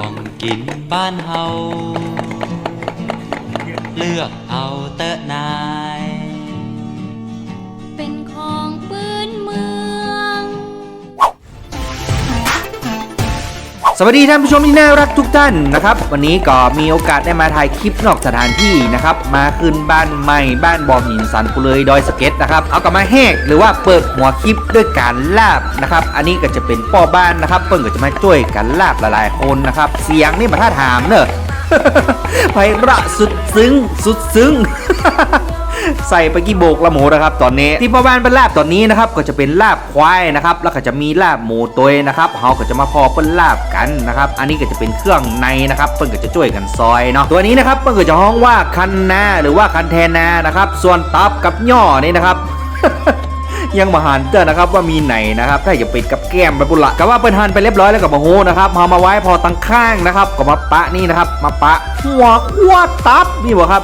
ของกินบ้านเฮา เลือกเอาเตอะนาย เป็นของ สวัสดีท่านผู้ชมที่น่ารักทุกท่านนะครับ วันนี้ก็มีโอกาสได้มาถ่ายคลิปนอกสถานที่นะครับ มาขึ้นบ้านใหม่บ้านบอมหินสันปุเลยดอยสเก็ตนะครับ เอากลับมาแหกหรือว่าเปิดหัวคลิปด้วยการลาบนะครับ อันนี้ก็จะเป็นพ่อบ้านนะครับ เปิ้ลก็จะมาช่วยกันลาบหลายๆคนนะครับ เสียงนี่มาท่าถามเนอะไพเราะสุดซึ้งสุดซึ้ง ใส่ไปกี่โบกละหมูนะครับตอนนี้ที่พ่อบ้านเป็นลาบตอนนี้นะครับก็จะเป็นลาบควายนะครับแล้วก็จะมีลาบหมูตัวนะครับเขาก็จะมาพอเป็นลาบกันนะครับอันนี้ก็จะเป็นเครื่องในนะครับเปิ้นก็จะช่วยกันซอยเนาะตัวนี้นะครับเปิ้นก็จะห้องว่าคันนาหรือว่าคันแทนานะครับส่วนตับกับย่อนี่นะครับ ยังมาหันเตือนนะครับว่ามีไหนนะครับถ้าอย่าปิดกับแก้มไปบุละก็ว่าเปิ้นหันไปเรียบร้อยแล้วกับมาโหนะครับพอามาไว้พอตั้งข้างนะครับก็มาปะนี่นะครับมาปะหัวขั้วตับนี่บ่ครับ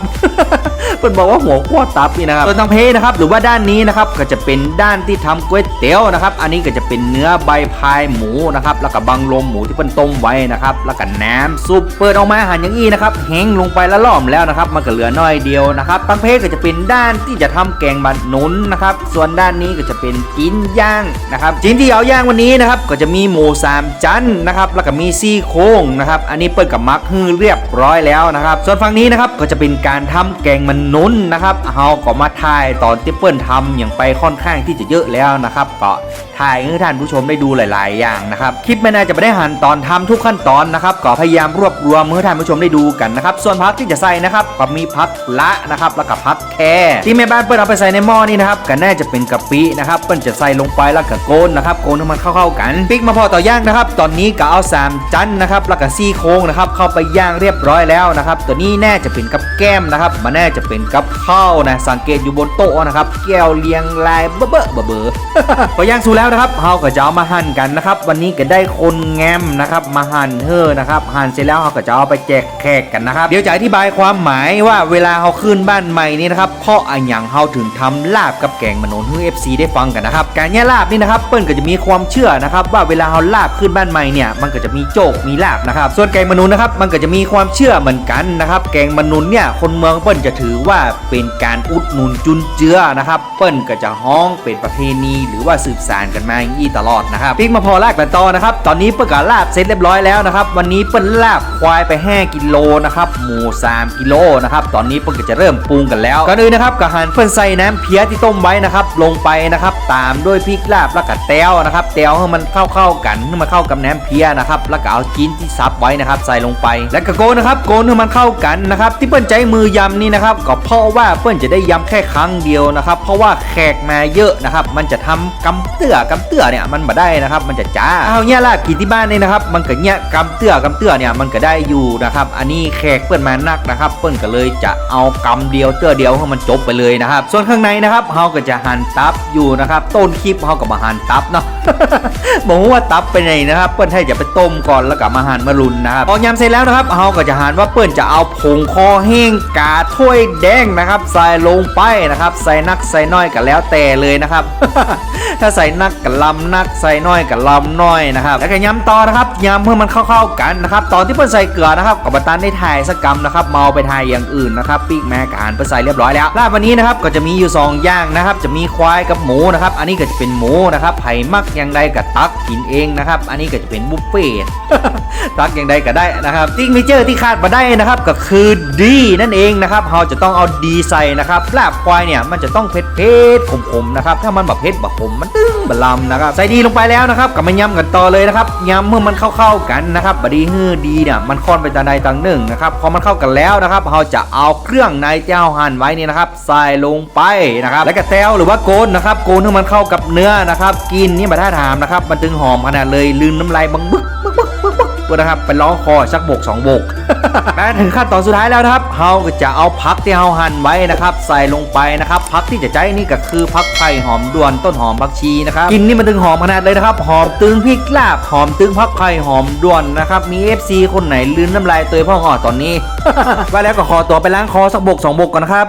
เปิ้นบอกว่าหัวขั้วตับนี่นะครับส่วนทางเพนะครับหรือว่าด้านนี้นะครับก็จะเป็นด้านที่ทำก๋วยเตี๋ยวนะครับ อันนี้ก็จะเป็นเนื้อใบพายหมูนะครับแล้วก็บังลมหมูที่เปิ้นต้มไว้นะครับแล้วก็น้ำซุปเปิดออกมาหารอย่างอี้นะครับแห้งลงไปแล้วล้อมแล้วนะครับมันก็เหลือน้อยเดียวนะครับทางเพก็จะเป็นด้านที่จะทำแกงบัดหนุนนะครับส่วนด้านนี้ก็จะเป็นจิ้นย่างนะครับจิ้นที่เอาย่างวันนี้นะครับก็จะมีหมูสามจันนะครับแล้วก็มีซี่โครงนะครับอันนี้เปิดกับมักฮือเรียบร้อยแล้วนะครับส่วนฝั่งนี้นะครับก็จะเป็นการทำแกงมันนุ่นนะครับเฮาก็มาถ่ายตอนที่เปิ้ลทำอย่างไปค่อนข้างที่จะเยอะแล้วนะครับก็ถ่ายให้ท่านผู้ชมได้ดูหลาย ๆ อย่างนะครับคลิปไม่น่าจะไม่ได้หันตอนทำทุกขั้นตอนนะครับก็พยายามรวบรวมให้ท่านผู้ชมได้ดูกันนะครับส่วนพักที่จะใส่นะครับก็มีพักละนะครับแล้วก็พักแคที่แม่บ้านเปิ้ลเอาไปใส่ในหม้อนี่นะครับก็น่าจะเป็นกะปินะครับเปิ้ลจะใส่ลงไปแล้วก็โกนนะครับโกนให้มันเข้าๆกันปิกมาพอต่อย่างนะครับ ตอนนี้ก็เอาสามจันนะครับแล้วก็ซี่โครงนะครับเข้าไปย่างเรียบร้อยแล้วนะครับตัวนี้แน่จะเป็นกับแก้มนะครับมันแน่จะเป็นกับข้าวนะสังเกตอยู่บนโต๊ะนะครับแก้วเรียงรายเบ้อเบ้อเบ้อเบอพอย่างสูแล้วนะครับเฮาก็จะเอามาหั่นกันนะครับ วันนี้ก็ได้คนแงมนะครับมาหั่นเฮ้อนะครับหั่นเสร็จแล้วเฮาก็จะเอาไปแจกแขกกันนะครับเดี๋ยวจะอธิบายความหมายว่าเวลาเฮาขึ้นบ้านใหม่นี่นะครับเพราะอันหยังเฮาถึงทำลาบกับแกงมะนนให้ FC ได้ฟังกันนะครับ การแย่ลาบนี่นะครับเปิ้ลก็จะมีความเชื่อนะครับว่าเวลาเฮาลาบขึ้นบ้านใหม่เนี่ยมันก็จะมีโจกมีลาบนะครับ ส่วนแกงมนุนนะครับมันก็จะมีความเชื่อเหมือนกันนะครับ แกงมนุนเนี่ยคนเมืองเปิ้ลจะถือว่าเป็นการอุดหนุนจุนเจือนะครับ เปิ้ลก็จะฮ้องเป็นประเพณีหรือว่าสืบสานกันมาอย่างนี้ตลอดนะครับปิ๊กมาพอลากกันต่อนะครับตอนนี้เปิ้ลก็ลาบเสร็จเรียบร้อยแล้วนะครับวันนี้เปิ้ลลาบควายไป 5 กิโลนะครับหมู3กิโลนะครับตอนนี้เปิ้ลก็จะเริ่มปรุงกันแล้วก่อนอื่นนะครับก็หั่นเปิ้ลใส่น้ำเพี้ยที่ต้มไว้นะครับลงไปนะครับ ตามด้วยพริกลาบแล้วก็แต้วนะครับแต้วให้มันเข้าๆกันให้มันเข้ากับน้ำเพียนะครับแล้วก็เอาจิ้นที่ซับไว้นะครับใส่ลงไปแล้วก็โกนนะครับโกนให้มันเข้ากันนะครับที่เปิ้ลใจมือยำนี่นะครับก็เพราะว่าเปิ้ลจะได้ยำแค่ครั้งเดียวนะครับ เพราะว่าแขกมาเยอะนะครับมันจะทำกำเตื้อกำเตื้อเนี่ยมันมาได้นะครับ มันจะจ้าเอาเนี่ยลาบกินที่บ้านนี่นะครับ มันก็เนี่ยกำเตื้อกำเตื้อเนี่ยมันก็ได้อยู่นะครับอันนี้แขกเปิ้ลมานักนะครับ เปิ้ลก็เลยจะเอากำเดียวเตื้อเดียวให้มันจบไปเลยนะครับ ส่วนข้างในนะครับเฮาก็จะหั่นตับอยู่นะครับ ต้นคลิปเฮาก็มาหันตับเนาะบอกว่าตับไปไหนนะครับ เปิ้ลให้จะไปต้มก่อนแล้วก็มาหันมารุนนะครับพอยำเสร็จแล้วนะครับเฮาก็จะหันว่าเปิ้ลจะเอาผงคอแห้งกาถ้วยแดงนะครับ ใส่ลงไปนะครับ ใส่นักใส่น้อยก็แล้วแต่เลยนะครับ ถ้าใส่นักกับลำนักใส่น้อยกับลำน้อยนะครับแล้วก็ยำต่อนะครับยำเพื่อมันเข้าๆกันนะครับ ตอนที่เปิ้ลใส่เกลือนะครับกับบตันได้ถ่ายสกกรรมนะครับเมาไปถ่ายอย่างอื่นนะครับปีกแม่กาหารเปิ้ลใส่เรียบร้อยแล้วลาบวันนี้นะครับก็จะมีอยู่สองอย่างนะครับ จะมีควายกับหมูนะครับ อันนี้ก็จะเป็นหมูนะครับไผ่มักย่างใดกับตักกินเองนะครับ อันนี้ก็จะเป็นบุฟเฟ่ต์ตักย่างใดก็ได้นะครับติ๊กมิเจอร์ที่คาดมาได้นะครับก็คือดีนั่นเองนะครับเราจะต้องเอาดีใส่นะครับลาบควายเนี่ยมันจะต้องเผ็ดเผ็ดขมๆนะครับถ้ามันแบบเผ็ดแบบขมมันตึ้งบะลำนะครับใส่ดีลงไปแล้วนะครับก็มายำกันต่อเลยนะครับยำเมื่อมันเข้าๆกันนะครับบดีฮือดีเนี่ยมันค่อนไปตาใดต่างหนึ่งนะครับพอมันเข้ากันแล้วนะครับเราจะเอาเครื่องในเจ้าหั่นไว้นี่นะครับใส่ลงไปนะครับแล้วก็แต้วหรือว่าโกนนะครับโกนให้มันเข้ากับเนื้อนะครับ กินนี่มาท่าถามนะครับ มันถึงหอมขนาดเลยลืมน้ำลายบังบึกบึกบึกบึกบึกตัวนะครับไปร้อคอสักโบกสองโบกและถึงขั้นตอนสุดท้ายแล้วนะครับเฮาก็จะเอาพักที่เฮาหั่นไว้นะครับ ใส่ลงไปนะครับพักที่จะใช้นี่ก็คือพักไผ่หอมด่วนต้นหอมผักชีนะครับกินนี่มันถึงหอมขนาดเลยนะครับหอมตึงพริกลาบหอมตึงพักไผ่หอมด่วนนะครับมี FC คนไหนลืนน้ำลายเตยพ่อหอตอนนี้ว่าแล้วก็ขอตัวไปล้างคอสักโบกสองโบกก่อนนะครับ